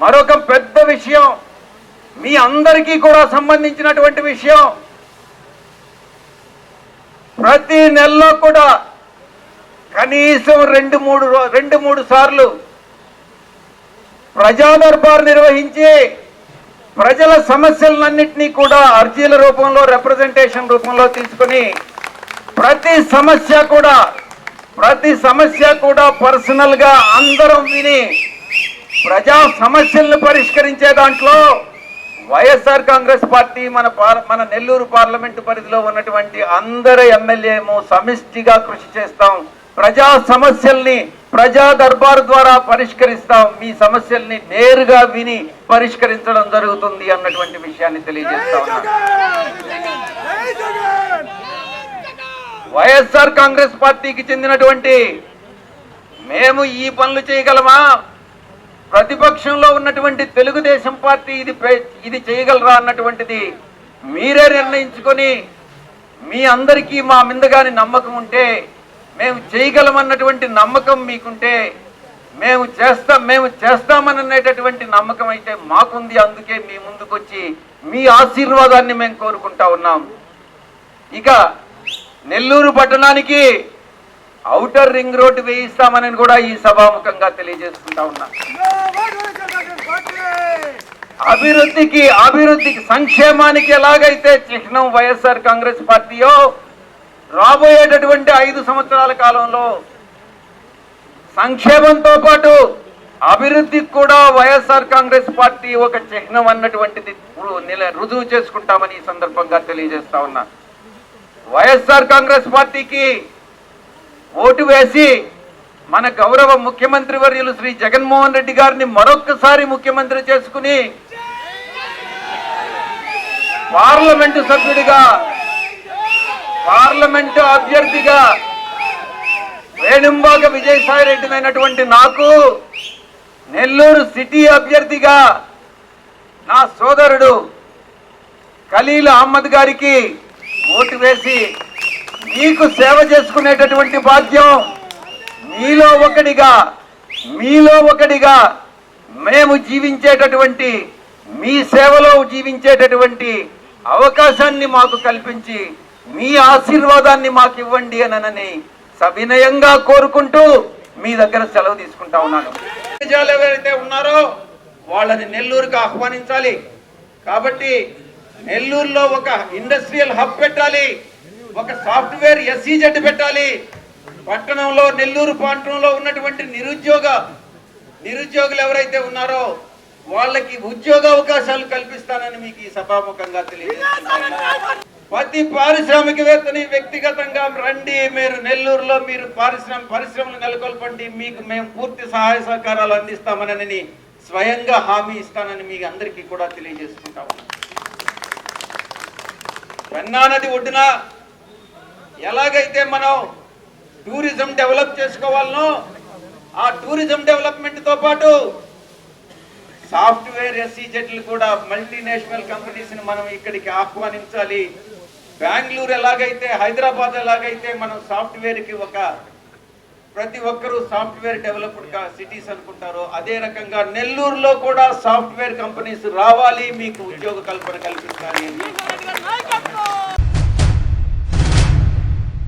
మరొక పెద్ద విషయం. మీ అందరికీ కూడా సంబంధించినటువంటి విషయం. ప్రతి నెలలో కూడా కనీసం రెండు మూడు రెండు మూడు సార్లు ప్రజాదర్బార్ నిర్వహించి ప్రజల సమస్యలన్నింటినీ కూడా అర్జీల రూపంలో రిప్రజెంటేషన్ రూపంలో తీసుకొని ప్రతి సమస్య కూడా ప్రతి సమస్య కూడా పర్సనల్గా అందరం విని ప్రజా సమస్యలను పరిష్కరించే దాంట్లో వైఎస్ఆర్ కాంగ్రెస్ పార్టీ మన మన నెల్లూరు పార్లమెంటు పరిధిలో ఉన్నటువంటి అందరు ఎమ్మెల్యేము సమిష్టిగా కృషి చేస్తాం. ప్రజా సమస్యల్ని ప్రజా దర్బార్ ద్వారా పరిష్కరిస్తాం. మీ సమస్యల్ని నేరుగా విని పరిష్కరించడం జరుగుతుంది అన్నటువంటి విషయాన్ని తెలియజేస్తా వైఎస్ఆర్ కాంగ్రెస్ పార్టీకి చెందినటువంటి మేము ఈ పనులు చేయగలమా? ప్రతిపక్షంలో ఉన్నటువంటి తెలుగుదేశం పార్టీ ఇది ఇది చేయగలరా అన్నటువంటిది మీరే నిర్ణయించుకొని మీ అందరికీ మా మీద నమ్మకం ఉంటే మేము చేయగలమన్నటువంటి నమ్మకం మీకుంటే మేము చేస్తాం మేము చేస్తామననేటటువంటి నమ్మకం అయితే మాకుంది. అందుకే మీ ముందుకొచ్చి మీ ఆశీర్వాదాన్ని మేము కోరుకుంటా ఉన్నాం. ఇక నెల్లూరు పట్టణానికి ఔటర్ రింగ్ రోడ్డు వేయిస్తామని కూడా ఈ సభాముఖంగా తెలియజేసుకుంటా ఉన్నా. అభివృద్ధికి అభివృద్ధికి సంక్షేమానికి ఎలాగైతే చిహ్నం వైఎస్ఆర్ కాంగ్రెస్ పార్టీయో రాబోయేటటువంటి ఐదు సంవత్సరాల కాలంలో సంక్షేమంతో పాటు అభివృద్ధికి కూడా వైఎస్ఆర్ కాంగ్రెస్ పార్టీ ఒక చిహ్నం అన్నటువంటిది రుజువు చేసుకుంటామని ఈ సందర్భంగా తెలియజేస్తా ఉన్నా. వైఎస్ఆర్ కాంగ్రెస్ పార్టీకి ఓటు వేసి మన గౌరవ ముఖ్యమంత్రి వర్యులు శ్రీ జగన్మోహన్ రెడ్డి గారిని మరొక్కసారి ముఖ్యమంత్రి చేసుకుని పార్లమెంటు సభ్యుడిగా పార్లమెంటు అభ్యర్థిగా వేణుంబాగ విజయసాయి రెడ్డినైనటువంటి నాకు నెల్లూరు సిటీ అభ్యర్థిగా నా సోదరుడు ఖలీల్ అహ్మద్ గారికి ఓటు వేసి మీకు సేవ చేసుకునేటటువంటి భాగ్యం మీలో ఒకడిగా మీలో ఒకడిగా మేము జీవించేటటువంటి మీ సేవలో జీవించేటటువంటి అవకాశాన్ని మాకు కల్పించి మీ ఆశీర్వాదాన్ని మాకు ఇవ్వండి అనని సవినయంగా కోరుకుంటూ మీ దగ్గర సెలవు తీసుకుంటా ఉన్నాను. ఎవరైతే ఉన్నారో వాళ్ళని నెల్లూరుకి ఆహ్వానించాలి. కాబట్టి నెల్లూరులో ఒక ఇండస్ట్రియల్ హబ్ పెట్టాలి. ఒక సాఫ్ట్వేర్ ఎస్ఈజెడ్ పెట్టాలి. పట్టణంలో నెల్లూరు పట్టణంలో ఉన్నటువంటి నిరుద్యోగ నిరుద్యోగులు ఎవరైతే ఉన్నారో వాళ్ళకి ఉద్యోగ అవకాశాలు కల్పిస్తానని మీకు ఈ సభాముఖంగా తెలియజేస్తున్నాను. ప్రతి పారిశ్రామికవేత్తని వ్యక్తిగతంగా రండి మీరు నెల్లూరులో మీరు పారిశ్రామిక పరిశ్రమలు నెలకొల్పండి మీకు మేము పూర్తి సహాయ సహకారాలు అందిస్తామనని స్వయంగా హామీ ఇస్తానని మీకు అందరికీ కూడా తెలియజేసుకుంటాము పెన్నా నది ఒడ్డున ఎలాగైతే మనం టూరిజం డెవలప్ చేసుకోవాలనో ఆ టూరిజం డెవలప్మెంట్తో పాటు సాఫ్ట్వేర్ ఎస్సీజెట్లు కూడా మల్టీనేషనల్ కంపెనీస్ని మనం ఇక్కడికి ఆహ్వానించాలి. బెంగళూరు ఎలాగైతే హైదరాబాద్ ఎలాగైతే మనం సాఫ్ట్వేర్కి ఒక ప్రతి ఒక్కరూ సాఫ్ట్వేర్ డెవలప్డ్ సిటీస్ అనుకుంటారో అదే రకంగా నెల్లూరులో కూడా సాఫ్ట్వేర్ కంపెనీస్ రావాలి మీకు ఉద్యోగ కల్పన కల్పించాలి